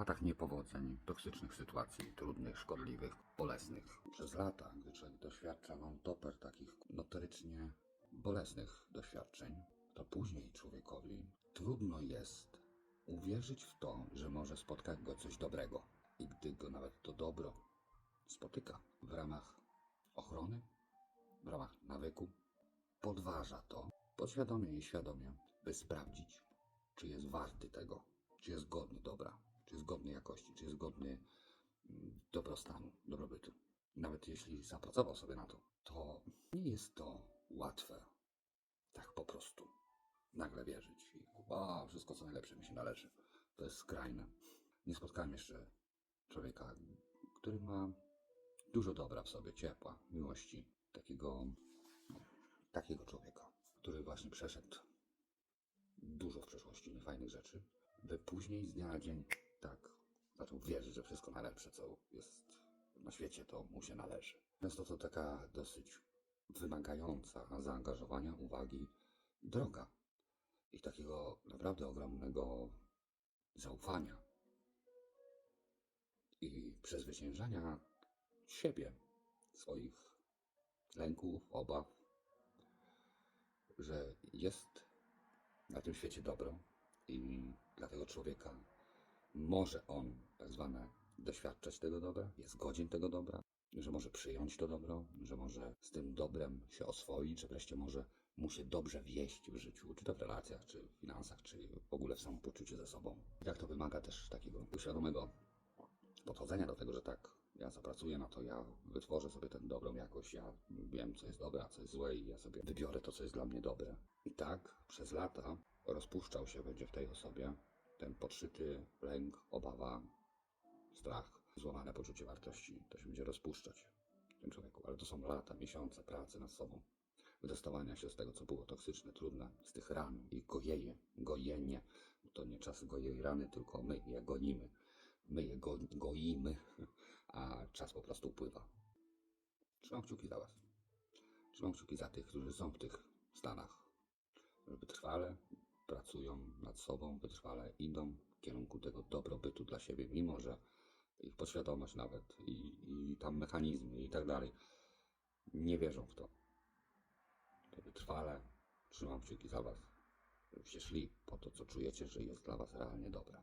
latach niepowodzeń, toksycznych sytuacji, trudnych, szkodliwych, bolesnych, przez lata, gdy człowiek doświadcza non-topper takich notorycznie bolesnych doświadczeń, to później człowiekowi trudno jest uwierzyć w to, że może spotkać go coś dobrego. I gdy go nawet to dobro spotyka w ramach ochrony, w ramach nawyku, podważa to podświadomie i świadomie, by sprawdzić, czy jest warty tego, czy jest godny dobra, czy jest godny jakości, czy jest godny mm, dobrostanu, dobrobytu. Nawet jeśli zapracował sobie na to, to nie jest to łatwe. Tak po prostu. Nagle wierzyć i wszystko co najlepsze mi się należy. To jest skrajne. Nie spotkałem jeszcze człowieka, który ma dużo dobra w sobie, ciepła, miłości, takiego, takiego człowieka, który właśnie przeszedł dużo w przeszłości niefajnych rzeczy, by później z dnia na dzień tak zaczął wierzyć, że wszystko najlepsze, co jest na świecie, to mu się należy. Często to taka dosyć wymagająca zaangażowania, uwagi droga i takiego naprawdę ogromnego zaufania i przezwyciężania siebie, swoich lęków, obaw, że jest na tym świecie dobro i dla tego człowieka może on tak zwane doświadczać tego dobra, jest godzien tego dobra, że może przyjąć to dobro, że może z tym dobrem się oswoić, że wreszcie może mu się dobrze wieść w życiu, czy to w relacjach, czy w finansach, czy w ogóle w samopoczuciu ze sobą. Jak to wymaga też takiego świadomego podchodzenia do tego, że tak, ja zapracuję na to, ja wytworzę sobie tę dobrą jakość, ja wiem, co jest dobre, a co jest złe i ja sobie wybiorę to, co jest dla mnie dobre. I tak przez lata rozpuszczał się będzie w tej osobie ten podszyty lęk, obawa, strach, złamane poczucie wartości. To się będzie rozpuszczać w tym człowieku. Ale to są lata, miesiące pracy nad sobą. Wydostawania się z tego, co było toksyczne, trudne, z tych ran i gojeje, gojenie. To nie czas gojej rany, tylko my je gonimy. My je go, goimy, a czas po prostu upływa. Trzymam kciuki za Was. Trzymam kciuki za tych, którzy są w tych stanach. Że wytrwale pracują nad sobą, wytrwale idą w kierunku tego dobrobytu dla siebie, mimo że ich podświadomość nawet i, i tam mechanizmy i tak dalej nie wierzą w to. To wytrwale trzymam kciuki za Was, żebyście szli po to, co czujecie, że jest dla Was realnie dobre.